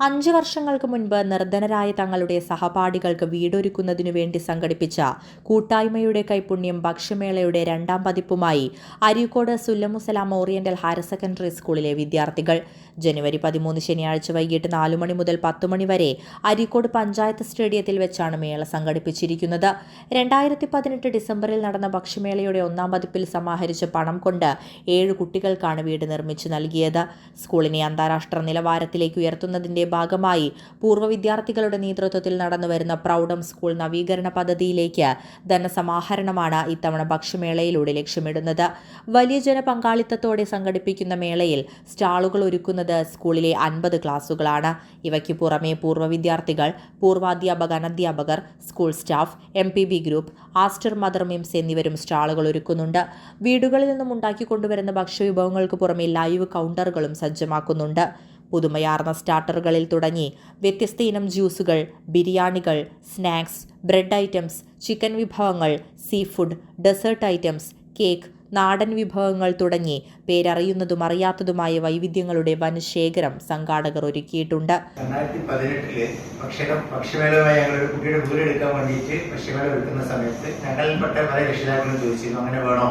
അഞ്ച് വർഷങ്ങൾക്ക് മുൻപ് നിർധനരായ തങ്ങളുടെ സഹപാഠികൾക്ക് വീടൊരുക്കുന്നതിനു വേണ്ടി സംഘടിപ്പിച്ച കൂട്ടായ്മയുടെ കൈപുണ്യം ഭക്ഷ്യമേളയുടെ രണ്ടാം പതിപ്പുമായി Areekode Sullamussalam oriental higher secondary സ്കൂളിലെ വിദ്യാർത്ഥികൾ. ജനുവരി പതിമൂന്ന് ശനിയാഴ്ച വൈകിട്ട് നാലു മണി മുതൽ പത്ത് മണി വരെ അരീക്കോട് പഞ്ചായത്ത് സ്റ്റേഡിയത്തിൽ വെച്ചാണ് മേള സംഘടിപ്പിച്ചിരിക്കുന്നത്. രണ്ടായിരത്തി പതിനെട്ട് ഡിസംബറിൽ നടന്ന ഭക്ഷ്യമേളയുടെ ഒന്നാം പതിപ്പിൽ സമാഹരിച്ച പണം കൊണ്ട് ഏഴ് കുട്ടികൾക്കാണ് വീട് നിർമ്മിച്ചു നൽകിയത്. സ്കൂളിനെ അന്താരാഷ്ട്ര നിലവാരത്തിലേക്ക് ഉയർത്തുന്നതിന്റെ ഭാഗമായി പൂർവ വിദ്യാർത്ഥികളുടെ നേതൃത്വത്തിൽ നടന്നുവരുന്ന പ്രൗഢം സ്കൂൾ നവീകരണ പദ്ധതിയിലേക്ക് ധനസമാഹരണമാണ് ഇത്തവണ ഭക്ഷ്യമേളയിലൂടെ ലക്ഷ്യമിടുന്നത്. വലിയ ജനപങ്കാളിത്തത്തോടെ സംഘടിപ്പിക്കുന്ന മേളയിൽ സ്റ്റാളുകൾ ഒരുക്കുന്നത് സ്കൂളിലെ അൻപത് ക്ലാസുകളാണ് ഇവയ്ക്ക് പുറമെ പൂർവ വിദ്യാർത്ഥികൾ പൂർവാധ്യാപക അനധ്യാപകർ school staff M P B group Aster mother MIMS എന്നിവരും സ്റ്റാളുകൾ ഒരുക്കുന്നുണ്ട്. വീടുകളിൽ നിന്നും ഉണ്ടാക്കിക്കൊണ്ടുവരുന്ന ഭക്ഷ്യവിഭവങ്ങൾക്ക് പുറമെ ലൈവ് കൗണ്ടറുകളും സജ്ജമാക്കുന്നുണ്ട്. പുതുമയാർന്ന സ്റ്റാർട്ടറുകളിൽ തുടങ്ങി വ്യത്യസ്ത ഇനം ജ്യൂസുകൾ ബിരിയാണികൾ സ്നാക്സ് ബ്രെഡ് ഐറ്റംസ് ചിക്കൻ വിഭവങ്ങൾ sea food dessert items cake നാടൻ വിഭവങ്ങൾ തുടങ്ങി പേരറിയുന്നതും അറിയാത്തതുമായ വൈവിധ്യങ്ങളുടെ വനശേഖരം സംഘാടകർ ഒരുക്കിയിട്ടുണ്ട്. രണ്ടായിരത്തി പതിനെട്ടിൽ ഭക്ഷണം ഭക്ഷ്യമേളയുമായി ഞങ്ങൾ ഒരു കുട്ടിയുടെ വീട് എടുക്കാൻ വേണ്ടിയിട്ട് ഭക്ഷ്യമേള എടുക്കുന്ന സമയത്ത് ഞങ്ങളിൽപ്പെട്ട പല രക്ഷിതാക്കളും ചോദിച്ചിരുന്നു അങ്ങനെ വേണോ?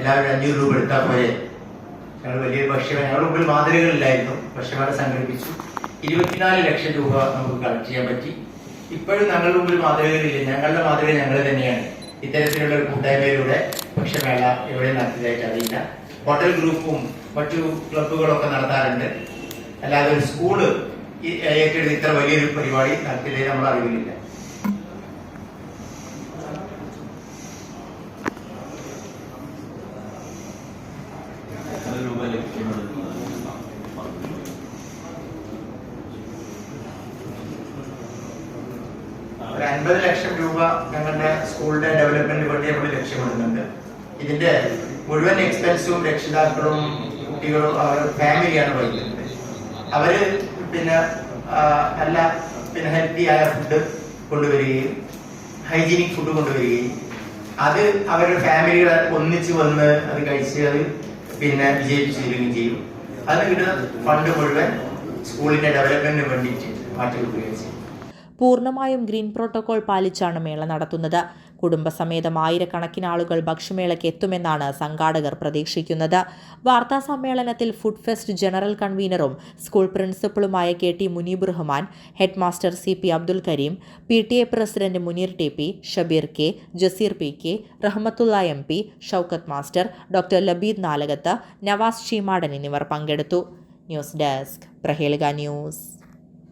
എല്ലാവരും അഞ്ഞൂറ് രൂപ എടുത്താൽ പോരെ? ഞങ്ങൾ വലിയ ഭക്ഷ്യമേള ഞങ്ങളുടെ മുമ്പിൽ മാതൃകകളില്ലായിരുന്നു. ഭക്ഷ്യമാരെ സംഘടിപ്പിച്ചു. ഇരുപത്തിനാല് ലക്ഷം രൂപ നമുക്ക് കളക്ട് ചെയ്യാൻ പറ്റി. ഇപ്പോഴും ഞങ്ങളുടെ മുമ്പിൽ മാതൃകകളില്ല. ഞങ്ങളുടെ മാതൃക ഞങ്ങൾ തന്നെയാണ്. ഇത്തരത്തിലുള്ള ഒരു കൂട്ടായ്മയിലൂടെ ഭക്ഷ്യമേള എവിടെ നടത്തിയതായിട്ട് അറിയില്ല. ഹോട്ടൽ ഗ്രൂപ്പും മറ്റു ക്ലബുകളൊക്കെ നടത്താറുണ്ട്. അല്ലാതെ ഒരു സ്കൂൾ ഏറ്റെടുത്ത് ഇത്ര വലിയൊരു പരിപാടി നടത്തിയതായി നമ്മൾ അറിവില്ല ഒരു അൻപത് ലക്ഷം രൂപ ഞങ്ങളുടെ സ്കൂളിന്റെ ഡെവലപ്മെന്റിന് വേണ്ടി നമ്മൾ ലക്ഷ്യമിടുന്നുണ്ട്. ഇതിന്റെ മുഴുവൻ എക്സ്പെൻസും രക്ഷിതാക്കളും കുട്ടികളും അവർ ഫാമിലിയാണ് വഹിക്കുന്നത്. അവർ പിന്നെ നല്ല പിന്നെ ഹെൽത്തി ആയ ഫുഡ് കൊണ്ടുവരികയും ഹൈജീനിക് ഫുഡ് കൊണ്ടുവരികയും അത് അവരുടെ ഫാമിലികൾ ഒന്നിച്ച് വന്ന് അത് കഴിച്ച് അത് പിന്നെ വിജയിപ്പിച്ച് തരികയും ചെയ്യും. അതിന് കിട്ടുന്ന ഫണ്ട് മുഴുവൻ സ്കൂളിന്റെ ഡെവലപ്മെന്റിന് വേണ്ടിയിട്ട് മാറ്റി കൊടുക്കുകയും ചെയ്യും. പൂർണമായും ഗ്രീൻ പ്രോട്ടോകോൾ പാലിച്ചാണ് മേള നടത്തുന്നത്. കുടുംബസമേതം ആയിരക്കണക്കിന് ആളുകൾ ഭക്ഷ്യമേളയ്ക്ക് എത്തുമെന്നാണ് സംഘാടകർ പ്രതീക്ഷിക്കുന്നത്. വാർത്താ സമ്മേളനത്തിൽ ഫുഡ് ഫെസ്റ്റ് ജനറൽ കൺവീനറും school പ്രിൻസിപ്പളുമായ K T Muneeb Rahman head master C P Abdul Kareem P T A president Muneer T P Shabeer K Jaseer P K Rahmathulla M P Shoukath master doctor Labeeb Nalakath Navas Cheemadan എന്നിവർ പങ്കെടുത്തു. News desk Prahelika news.